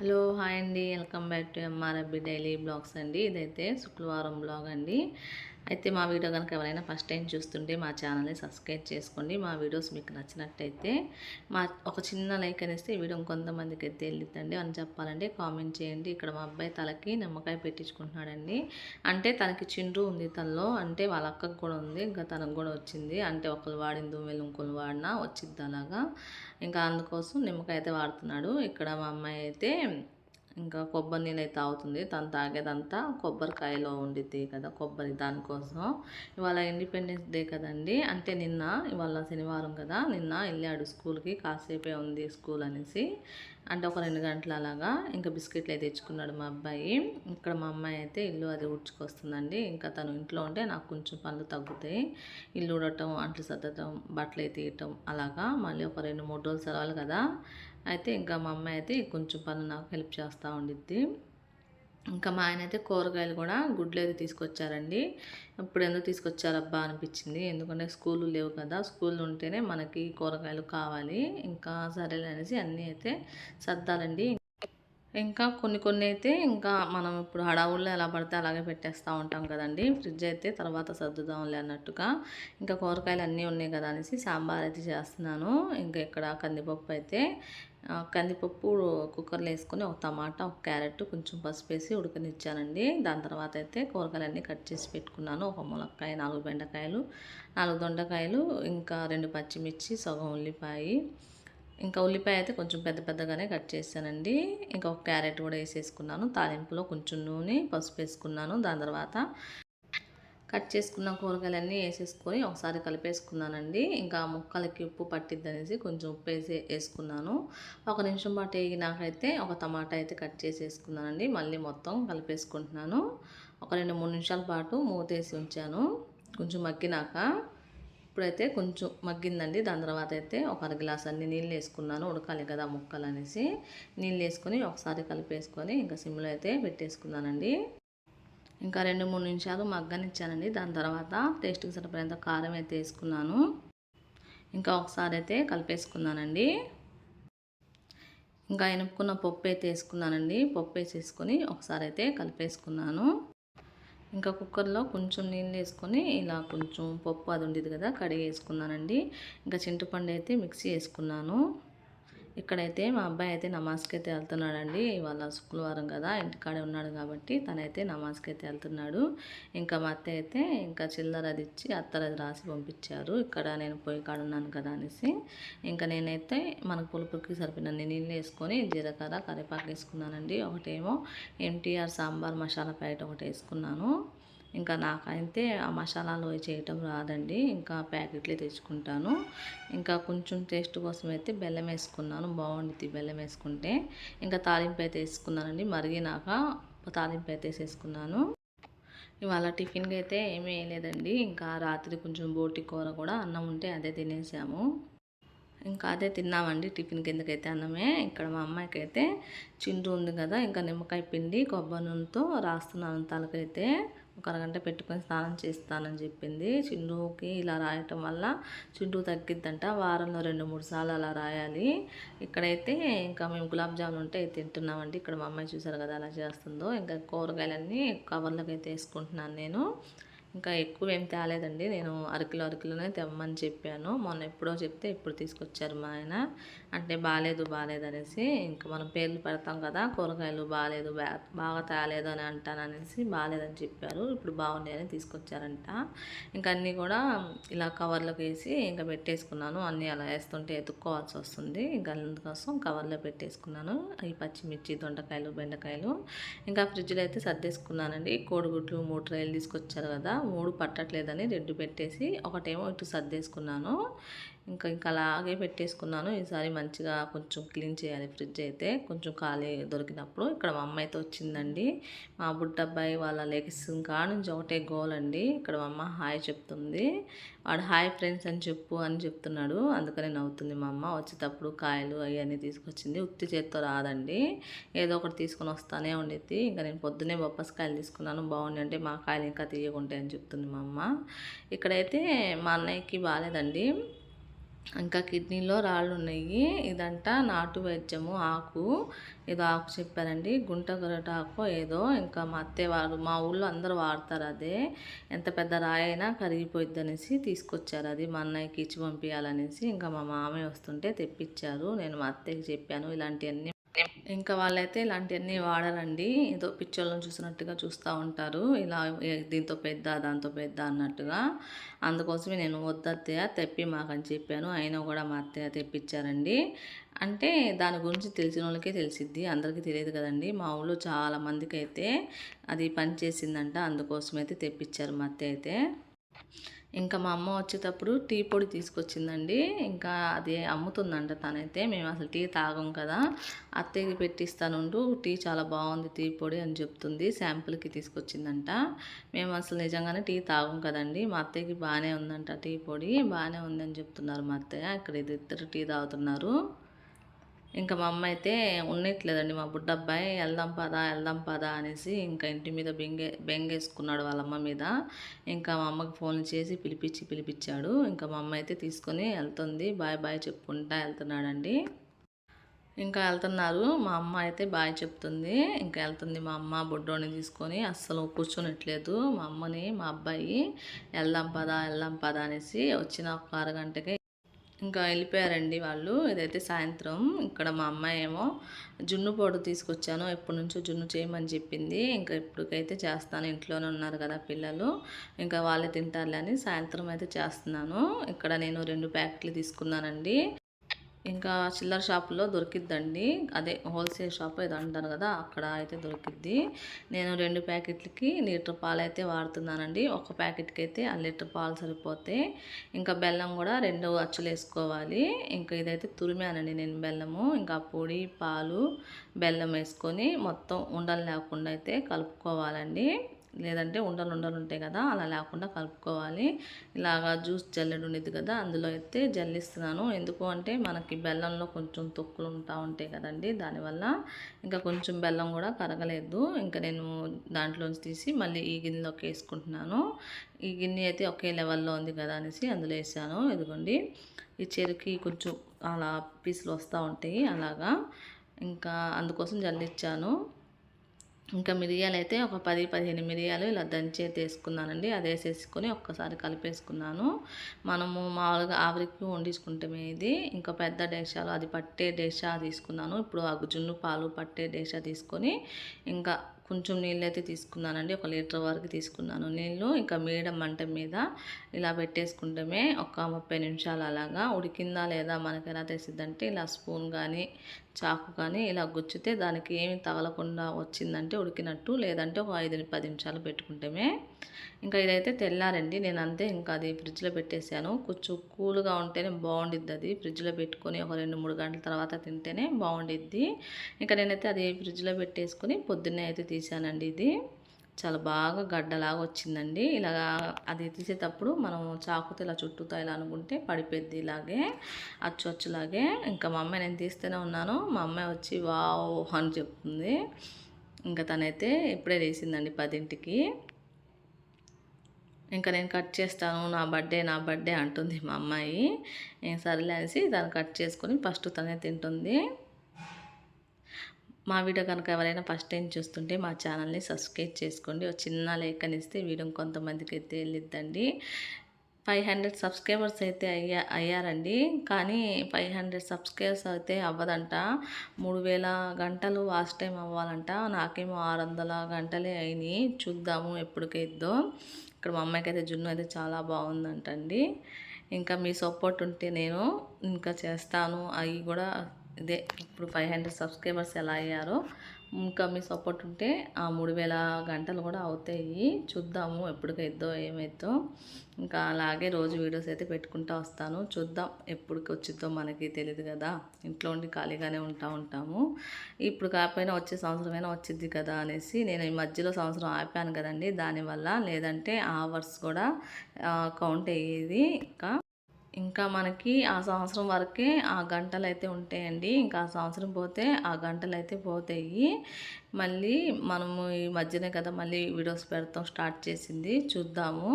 Hello hi అండి. Welcome back to MRFB daily blogs అండి. ఇదైతే శుక్రవారం బ్లాగ్ అండి. అయితే మా వీడియో కనుక ఎవరైనా ఫస్ట్ టైం చూస్తుంటే మా ఛానల్ని సబ్స్క్రైబ్ చేసుకోండి. మా వీడియోస్ మీకు నచ్చినట్టయితే మా ఒక చిన్న లైక్ అనేస్తే ఈ వీడియో కొంతమందికి అయితే వెళ్ళిద్దండి. అని చెప్పాలంటే కామెంట్ చేయండి. ఇక్కడ మా అబ్బాయి తలకి నిమ్మకాయ పెట్టించుకుంటున్నాడండి. అంటే తనకి చిండ్రు ఉంది తనలో. అంటే వాళ్ళ అక్కకు కూడా ఉంది. ఇంకా తనకు కూడా వచ్చింది. అంటే ఒకరు వాడిన దుమ్మెలు ఇంకొకరు వాడినా వచ్చిద్ది అలాగా. ఇంకా అందుకోసం నిమ్మకాయ అయితే వాడుతున్నాడు. ఇక్కడ మా అమ్మాయి అయితే ఇంకా కొబ్బరి నీళ్ళు అయితే తాగుతుంది. తను తాగేదంతా కొబ్బరికాయలో ఉండిద్ది కదా కొబ్బరి దానికోసం ఇవాళ ఇండిపెండెన్స్ డే కదండి. అంటే నిన్న ఇవాళ శనివారం కదా నిన్న వెళ్ళాడు స్కూల్కి కాసేపే ఉంది స్కూల్ అనేసి. అంటే ఒక రెండు గంటల అలాగా ఇంకా బిస్కెట్లు అయితే తెచ్చుకున్నాడు మా అబ్బాయి. ఇక్కడ మా అమ్మాయి అయితే ఇల్లు అది ఉడ్చుకొస్తుందండి ఇంకా తను ఇంట్లో ఉంటే నాకు కొంచెం పనులు తగ్గుతాయి. ఇల్లు ఉడటం అంట్లు సర్దటం బట్టలు అయితే తీయటం అలాగా మళ్ళీ ఒక రెండు మూడు రోజులు సెలవులు కదా. అయితే ఇంకా మా అమ్మాయి అయితే కొంచెం పనులు నాకు హెల్ప్ చేస్తూ ఉండిద్ది. ఇంకా మా ఆయన అయితే కూరగాయలు కూడా గుడ్లు అయితే తీసుకొచ్చారండి. ఇప్పుడు ఎందుకు తీసుకొచ్చారబ్బా అనిపించింది. ఎందుకంటే స్కూళ్ళు లేవు కదా స్కూల్ ఉంటేనే మనకి కూరగాయలు కావాలి. ఇంకా సరేలే అనేసి అన్నీ అయితే సర్దాలండి ఇంకా కొన్ని కొన్ని అయితే ఇంకా మనం ఇప్పుడు హడావుల్లో ఎలా పడితే అలాగే పెట్టేస్తూ ఉంటాం కదండి. ఫ్రిడ్జ్ అయితే తర్వాత సర్దుదాంలే అన్నట్టుగా. ఇంకా కూరగాయలు అన్నీ ఉన్నాయి కదా అనేసి సాంబార్ అయితే చేస్తున్నాను. ఇంకా ఇక్కడ కందిపప్పు అయితే కందిపప్పు కుక్కర్లో వేసుకొని ఒక టమాటా ఒక క్యారెట్ కొంచెం పసుపు వేసి ఉడకనిచ్చానండి. దాని తర్వాత అయితే కూరగాయలు అన్నీ కట్ చేసి పెట్టుకున్నాను. ఒక ములక్కాయ నాలుగు బెండకాయలు నాలుగు దొండకాయలు ఇంకా రెండు పచ్చిమిర్చి సగం ఉల్లిపాయ ఇంకా ఉల్లిపాయ అయితే కొంచెం పెద్ద పెద్దగానే కట్ చేశానండి. ఇంకా ఒక క్యారెట్ కూడా వేసేసుకున్నాను. తాలింపులో కొంచెం నూనె పసుపు వేసుకున్నాను. దాని తర్వాత కట్ చేసుకున్న కూరగాయలన్నీ వేసేసుకొని ఒకసారి కలిపేసుకున్నానండి. ఇంకా ముక్కలకి ఉప్పు పట్టిద్ది అనేసి కొంచెం ఉప్పు వేసి వేసుకున్నాను. ఒక నిమిషం పాటు వేగినాకైతే ఒక టమాటా అయితే కట్ చేసేసుకున్నానండి. మళ్ళీ మొత్తం కలిపేసుకుంటున్నాను. ఒక రెండు మూడు నిమిషాల పాటు మూతేసి ఉంచాను. కొంచెం మగ్గినాక ఇప్పుడైతే కొంచెం మగ్గిందండి. దాని తర్వాత అయితే ఒక అర గ్లాస్ అన్ని నీళ్ళు వేసుకున్నాను. ఉడకాలి కదా ముక్కలు అనేసి నీళ్ళు వేసుకొని ఒకసారి కలిపేసుకొని ఇంకా సిమ్లో అయితే పెట్టేసుకున్నానండి. ఇంకా రెండు మూడు నిమిషాలు మగ్గనిచ్చానండి. దాని తర్వాత టేస్ట్కి సరిపోయేంత కారం అయితే వేసుకున్నాను. ఇంకా ఒకసారి అయితే కలిపేసుకున్నానండి. ఇంకా ఎనుపుకున్న పప్పు అయితే వేసుకున్నానండి. పప్పు వేసేసుకొని ఒకసారి అయితే కలిపేసుకున్నాను. ఇంకా కుక్కర్లో కొంచెం నీళ్ళు వేసుకొని ఇలా కొంచెం పప్పు అది ఉండేది కదా కడిగి వేసుకున్నానండి ఇంకా చింతపండు అయితే మిక్సీ వేసుకున్నాను. ఇక్కడైతే మా అబ్బాయి అయితే నమాజ్కి అయితే వెళ్తున్నాడండి. ఇవాళ శుక్రవారం కదా ఇంటికాడే ఉన్నాడు కాబట్టి తనైతే నమాజ్కి అయితే వెళ్తున్నాడు. ఇంకా మా అత్త అయితే ఇంకా చిల్లర అది ఇచ్చి అత్తరది రాసి పంపించారు. ఇక్కడ నేను పోయి కాడ ఉన్నాను కదా అనేసి. ఇంకా నేనైతే మనకు పులుపుకి సరిపోయినన్ని నీళ్ళు వేసుకొని జీలకర్ర కరివేపాకు వేసుకున్నానండి. ఒకటేమో ఎన్టీఆర్ సాంబార్ మసాలా ప్యాకెట్ ఒకటి వేసుకున్నాను. ఇంకా నాకైతే ఆ మసాలాలు చేయటం రాదండి. ఇంకా ప్యాకెట్లే తెచ్చుకుంటాను. ఇంకా కొంచెం టేస్ట్ కోసం అయితే బెల్లం వేసుకున్నాను. బాగుండుద్ది బెల్లం వేసుకుంటే. ఇంకా తాలింపు అయితే వేసుకున్నానండి. మరిగినాక తాలింపు అయితే వేసేసుకున్నాను. ఇవాళ టిఫిన్కి అయితే ఏమీ వేయలేదండి. ఇంకా రాత్రి కొంచెం బోటి కూర కూడా అన్నం ఉంటే అదే తినేసాము. ఇంకా అదే తిన్నామండి. టిఫిన్ కిందకైతే అన్నమే. ఇక్కడ మా అమ్మాయికి అయితే చిండు ఉంది కదా ఇంకా నిమ్మకాయ పిండి కొబ్బరి నూనెతో రాస్తున్నాను తలకైతే ఒక అరగంట పెట్టుకొని స్నానం చేస్తానని చెప్పింది. చిండుకి ఇలా రాయటం వల్ల చిండు తగ్గిద్దంట. వారంలో రెండు మూడు సార్లు అలా రాయాలి. ఇక్కడైతే ఇంకా మేము గులాబ్ జామున్ ఉంటే తింటున్నామండి. ఇక్కడ మా అమ్మాయి చూసారు కదా అలా చేస్తుందో. ఇంకా కూరగాయలన్నీ కవర్లోకి అయితే వేసుకుంటున్నాను నేను. ఇంకా ఎక్కువ ఏం తేలేదండి. నేను అరకిలో అరకిలోనే తెమ్మని చెప్పాను. మొన్న ఎప్పుడో చెప్తే ఇప్పుడు తీసుకొచ్చారు మా ఆయన. అంటే బాగాలేదు బాగాలేదు అనేసి ఇంకా మనం పేర్లు పెడతాం కదా కూరగాయలు బాగాలేదు బాగా తేలేదు అని అంటాననేసి బాగాలేదని చెప్పారు. ఇప్పుడు బాగున్నాయని తీసుకొచ్చారంట. ఇంకా అన్నీ కూడా ఇలా కవర్లోకి వేసి ఇంకా పెట్టేసుకున్నాను. అన్నీ అలా వేస్తుంటే ఎత్తుక్కోవాల్సి వస్తుంది. ఇంకా అందుకోసం కవర్లో పెట్టేసుకున్నాను. ఈ పచ్చిమిర్చి దొండకాయలు బెండకాయలు. ఇంకా ఫ్రిడ్జ్లో అయితే సర్దేసుకున్నానండి. కోడిగుడ్లు మూడు ట్రైలు తీసుకొచ్చారు కదా మూడు పట్టట్లేదని రెండు పెట్టేసి ఒకటేమో ఇటు సర్దేసుకున్నాను. ఇంకా ఇంకా అలాగే పెట్టేసుకున్నాను. ఈసారి మంచిగా కొంచెం క్లీన్ చేయాలి ఫ్రిడ్జ్ అయితే. కొంచెం ఖాళీ దొరికినప్పుడు ఇక్కడ మా అమ్మ అయితే వచ్చిందండి. మా బుడ్డబ్బాయి వాళ్ళ లెగ్స్ ఇంకా నుంచి ఒకటే గోల్ అండి. ఇక్కడ మా అమ్మ హాయ్ చెప్తుంది. వాడు హాయ్ ఫ్రెండ్స్ అని చెప్పు అని చెప్తున్నాడు. అందుకనే నవ్వుతుంది మా అమ్మ. వచ్చేటప్పుడు కాయలు అవన్నీ తీసుకొచ్చింది. ఉత్తి చేత్తో రాదండి. ఏదో ఒకటి తీసుకొని వస్తానే ఉండేది ఇంకా నేను పొద్దునే బొప్పస్కాయలు తీసుకున్నాను. బాగుంది అంటే మా కాయలు ఇంకా తీయకుంటాయని చెప్తుంది మా అమ్మ. ఇక్కడైతే మా అన్నయ్యకి బాగాలేదండి. ఇంకా కిడ్నీలో రాళ్ళు ఉన్నాయి. ఇదంట నాటు వైద్యము ఆకు. ఏదో ఆకు చెప్పారండి. గుంట గొరట ఆకు ఏదో. ఇంకా మా అత్తయ్య వారు మా ఊళ్ళో అందరూ వాడతారు అదే. ఎంత పెద్ద రాయి అయినా కరిగిపోయిద్ది అనేసి తీసుకొచ్చారు. అది మా అన్నయ్యకి ఇచ్చి పంపించాలనేసి ఇంకా మా మామయ్య వస్తుంటే తెప్పించారు. నేను మా అత్తయ్యకి చెప్పాను. ఇలాంటివన్నీ ఇంకా వాళ్ళైతే ఇలాంటివన్నీ వాడరండి ఏదో పిక్చర్లను చూసినట్టుగా చూస్తూ ఉంటారు. ఇలా దీంతో పెద్ద దాంతో పెద్ద అన్నట్టుగా. అందుకోసమే నేను వద్దత్తయ్య తెప్పి మాకని చెప్పాను. అయినా కూడా మా అత్తయ్య తెప్పించారండి. అంటే దాని గురించి తెలిసిన వాళ్ళకే తెలిసిద్ది. అందరికీ తెలియదు కదండి. మా ఊళ్ళో చాలా మందికి అయితే అది పని చేసిందంట తెప్పించారు మా అత్తయ్య అయితే. ఇంకా మా అమ్మ వచ్చేటప్పుడు టీ పొడి తీసుకొచ్చిందండి. ఇంకా అది అమ్ముతుందంట తనైతే. మేము అసలు టీ తాగం కదా. అత్తయ్యకి పెట్టిస్తానుండు. టీ చాలా బాగుంది టీ పొడి అని చెప్తుంది. శాంపుల్కి తీసుకొచ్చిందంట. మేము అసలు నిజంగానే టీ తాగం కదండి. మా అత్తయ్యకి బాగానే ఉందంట టీ పొడి. బాగానే ఉందని చెప్తున్నారు మా అత్తయ్య. ఇక్కడ ఇద్దరు టీ తాగుతున్నారు. ఇంకా మా అమ్మ అయితే ఉండట్లేదండి మా బుడ్డబ్బాయి వెళ్దాం పదా వెళ్దాం పదా అనేసి ఇంకా ఇంటి మీద బెంగే బెంగేసుకున్నాడు వాళ్ళ అమ్మ మీద. ఇంకా మా అమ్మకి ఫోన్ చేసి పిలిపించి పిలిపించాడు. ఇంకా మా అమ్మ అయితే తీసుకొని వెళ్తుంది. బాయ్ బాయ్ చెప్పుకుంటా వెళ్తున్నాడండి. ఇంకా వెళ్తున్నారు. మా అమ్మ అయితే బాయ్ చెప్తుంది. ఇంకా వెళ్తుంది మా అమ్మ బుడ్డోని తీసుకొని. అస్సలు కూర్చోనట్లేదు. మా అమ్మని మా అబ్బాయి వెళ్దాం పదా వెళ్దాం పదా అనేసి వచ్చిన ఒక అరగంటకే ఇంకా వెళ్ళిపోయారండి వాళ్ళు. ఇదైతే సాయంత్రం. ఇక్కడ మా అమ్మాయి ఏమో జున్ను పొడి తీసుకొచ్చాను. ఎప్పటి నుంచో జున్ను చేయమని చెప్పింది. ఇంకా ఇప్పటికైతే చేస్తాను. ఇంట్లోనే ఉన్నారు కదా పిల్లలు. ఇంకా వాళ్ళే తింటారులే అని సాయంత్రం అయితే చేస్తున్నాను. ఇక్కడ నేను రెండు ప్యాకెట్లు తీసుకున్నానండి. ఇంకా చిల్లర షాపులో దొరికిద్దండి. అదే హోల్సేల్ షాప్ ఏదో అంటారు కదా అక్కడ అయితే దొరికిద్ది. నేను రెండు ప్యాకెట్లకి లీటర్ పాలు అయితే వాడుతున్నానండి. ఒక ప్యాకెట్కి అయితే ఆ లీటర్ పాలు సరిపోతే ఇంకా బెల్లం కూడా రెండు అచ్చులు వేసుకోవాలి. ఇంకా ఇదైతే తురిమానండి నేను బెల్లము. ఇంకా పొడి పాలు బెల్లం వేసుకొని మొత్తం ఉండలు లేకుండా అయితే కలుపుకోవాలండి. లేదంటే ఉండలు ఉండలు ఉంటాయి కదా అలా లేకుండా కలుపుకోవాలి. ఇలాగా జ్యూస్ జల్లెడు ఉండేది కదా అందులో అయితే జల్లిస్తున్నాను. ఎందుకు అంటే మనకి బెల్లంలో కొంచెం తొక్కులు ఉంటా ఉంటాయి కదండి దానివల్ల ఇంకా కొంచెం బెల్లం కూడా కరగలేదు. ఇంకా నేను దాంట్లోంచి తీసి మళ్ళీ ఈ గిన్నెలోకి వేసుకుంటున్నాను. ఈ గిన్నె అయితే ఒకే లెవెల్లో ఉంది కదా అనేసి అందులో వేసాను. ఇదిగోండి ఈ చెరుకి కొంచెం అలా పీసులు వస్తూ ఉంటాయి అలాగా. ఇంకా అందుకోసం జల్లిచ్చాను. ఇంకా మిరియాలు అయితే ఒక పది పదిహేను మిరియాలు ఇలా దంచి అయితే వేసుకున్నానండి. అది వేసేసుకొని ఒక్కసారి కలిపేసుకున్నాను. మనము మామూలుగా ఆవిరికి వండించుకుంటామే ఇది. ఇంకా పెద్ద డేషాలు అది పట్టే డేషా తీసుకున్నాను. ఇప్పుడు ఆ జున్ను పాలు పట్టే డేషా తీసుకొని ఇంకా కొంచెం నీళ్ళు అయితే తీసుకున్నానండి. ఒక లీటర్ వరకు తీసుకున్నాను నీళ్ళు. ఇంకా మీడియం మంట మీద ఇలా పెట్టేసుకుంటమే ఒక ముప్పై నిమిషాలు అలాగా ఉడికిందా లేదా మనకి ఎలా తెలిసిద్దంటే ఇలా స్పూన్ కానీ చాకు కానీ ఇలా గుచ్చితే దానికి ఏమి తగలకుండా వచ్చిందంటే ఉడికినట్టు లేదంటే ఒక ఐదు పది నిమిషాలు పెట్టుకుంటమే. ఇంకా ఇదైతే తెల్లారండి. నేను అంతే ఇంకా అది ఫ్రిడ్జ్లో పెట్టేశాను కొంచెం కూల్గా ఉంటేనే బాగుండిద్ది అది. ఫ్రిడ్జ్లో పెట్టుకొని ఒక రెండు మూడు గంటల తర్వాత తింటేనే బాగుండిద్ది. ఇంకా నేనైతే అది ఫ్రిడ్జ్లో పెట్టేసుకొని పొద్దున్నే అయితే తీసానండి ఇది. చాలా బాగా గడ్డలాగా వచ్చిందండి. ఇలాగా అది తీసేటప్పుడు మనం చాకుతో ఇలా చుట్టూతో ఇలా అనుకుంటే పడిపోద్ది ఇలాగే అచ్చు అచ్చులాగే ఇంకా మా అమ్మాయి నేను తీస్తూనే ఉన్నాను. మా అమ్మాయి వచ్చి వావ్ అని చెప్తుంది. ఇంకా తనైతే ఇప్పుడే తీసిందండి పదింటికి. ఇంకా నేను కట్ చేస్తాను నా బర్త్డే నా బర్త్డే అంటుంది మా అమ్మాయి. సర్లే అనేసి దాన్ని కట్ చేసుకొని ఫస్ట్ తనే తింటుంది. మా వీడియో కనుక ఎవరైనా ఫస్ట్ టైం చూస్తుంటే మా ఛానల్ని సబ్స్క్రైబ్ చేసుకోండి. ఒక చిన్న లేఖనిస్తే వీడియో కొంతమందికి అయితే వెళ్ళిద్దండి. ఫైవ్ హండ్రెడ్ సబ్స్క్రైబర్స్ అయితే అయ్యా అయ్యారండి. కానీ ఫైవ్ హండ్రెడ్ సబ్స్క్రైబర్స్ అయితే అవ్వదంట. మూడు వేల గంటలు వాచ్ టైం అవ్వాలంట. నాకేమో ఆరు వందల గంటలే అయినాయి. చూద్దాము ఎప్పటికైద్దో. ఇక్కడ మా అమ్మాయికి అయితే జున్ను అయితే చాలా బాగుందంటండి. ఇంకా మీ సపోర్ట్ ఉంటే నేను ఇంకా చేస్తాను. అవి కూడా ఇదే ఇప్పుడు ఫైవ్ హండ్రెడ్ సబ్స్క్రైబర్స్ ఎలా అయ్యారో ఇంకా మీ సపోర్ట్ ఉంటే ఆ మూడు వేల గంటలు కూడా అవుతాయి. చూద్దాము ఎప్పటికైద్దో ఏమైద్దో. ఇంకా అలాగే రోజు వీడియోస్ అయితే పెట్టుకుంటా వస్తాను. చూద్దాం ఎప్పటికి వచ్చిద్దో మనకి తెలియదు కదా. ఇంట్లో ఉండి ఖాళీగానే ఉంటా ఉంటాము. ఇప్పుడు కాకపోయినా వచ్చే సంవత్సరమైనా వచ్చింది కదా అనేసి నేను ఈ మధ్యలో సంవత్సరం ఆపాను కదండి. దానివల్ల లేదంటే అవర్స్ కూడా కౌంట్ అయ్యేది. ఇంకా ఇంకా మనకి ఆ సంవత్సరం వరకే ఆ గంటలు అయితే ఉంటాయండి. ఇంకా ఆ సంవత్సరం పోతే ఆ గంటలు అయితే పోతాయి. మళ్ళీ మనము ఈ మధ్యనే కదా మళ్ళీ వీడియోస్ పెడతాం స్టార్ట్ చేసింది. చూద్దాము.